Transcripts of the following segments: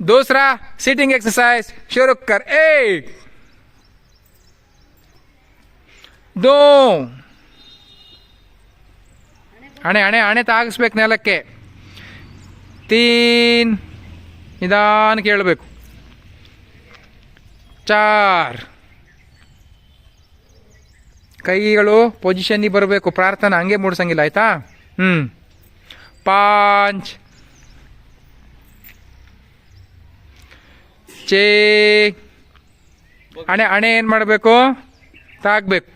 दूसरा sitting exercise शुरू कर एक दो ಹಣೆ ಹಣೆ ಹಣೆ ತಾಗಿಸ್ಬೇಕು ನೆಲಕ್ಕೆ ತೀನ್ ನಿಧಾನಕ್ಕೆ ಹೇಳಬೇಕು ಚಾರ್ ಕೈಗಳು ಪೊಸಿಷನ್ನಿಗೆ ಬರಬೇಕು ಪ್ರಾರ್ಥನಾ ಹಂಗೆ ಮೂಡ್ಸಂಗಿಲ್ಲ ಆಯ್ತಾ ಹ್ಞೂ ಪಾಂಚ್ ಚೇ ಹಣೆ ಹಣೆ ಏನು ಮಾಡಬೇಕು? ತಾಗಬೇಕು.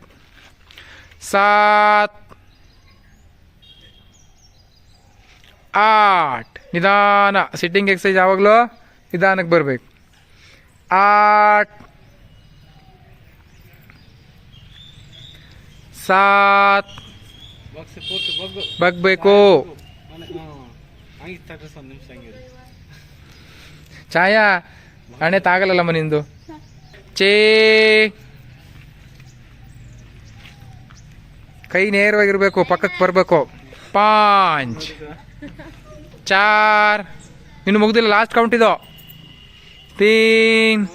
ಸಾತ್. ಆಟ್. ನಿಧಾನ. ಸಿಟ್ಟಿಂಗ್ ಎಕ್ಸಸೈಸ್ ಯಾವಾಗಲೂ ನಿಧಾನಕ್ಕೆ ಬರಬೇಕು. ಆಟ್. ಸಾತ್. ಬಗ್ಬೇಕು. ಛಾಯಾ. ಹಣೆ ತಾಗಲ್ಲಮ್ಮ ನಿಂದು? ಚೇ ಕೈ ನೇರವಾಗಿರ್ಬೇಕು ಪಕ್ಕಕ್ಕೆ ಬರಬೇಕು. ಪಾಂಚ್. ಚಾರ್. ಇನ್ನು ಮುಗ್ದಿಲ್ಲ ಲಾಸ್ಟ್ ಕೌಂಟ್ ಇದು. ತೀನ್.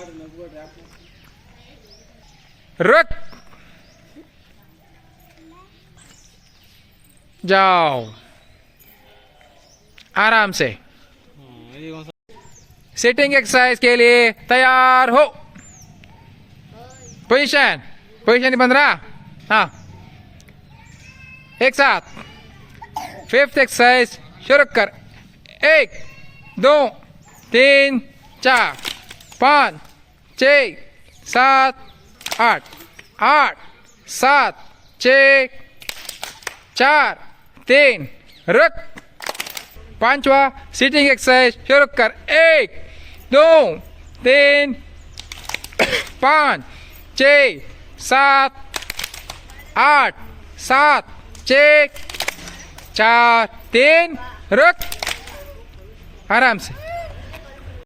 ರಕ್. ಜಾವ್. ಆರಾಮ್ಸೆ. सिटिंग एक्सरसाइज के लिए तैयार हो। पोजीशन पोजीशन बन रहा? हाँ। एक साथ। फिफ्थ एक्सरसाइज शुरू कर। एक, दो, तीन, चार, पाँच छ सात, आठ। आठ, सात छ चार, तीन। रुक। पांचवा सीटिंग एक्सरसाइज शुरू कर। एक दो तीन पाँच छ सात आठ सात छ चार तीन रुक आराम से.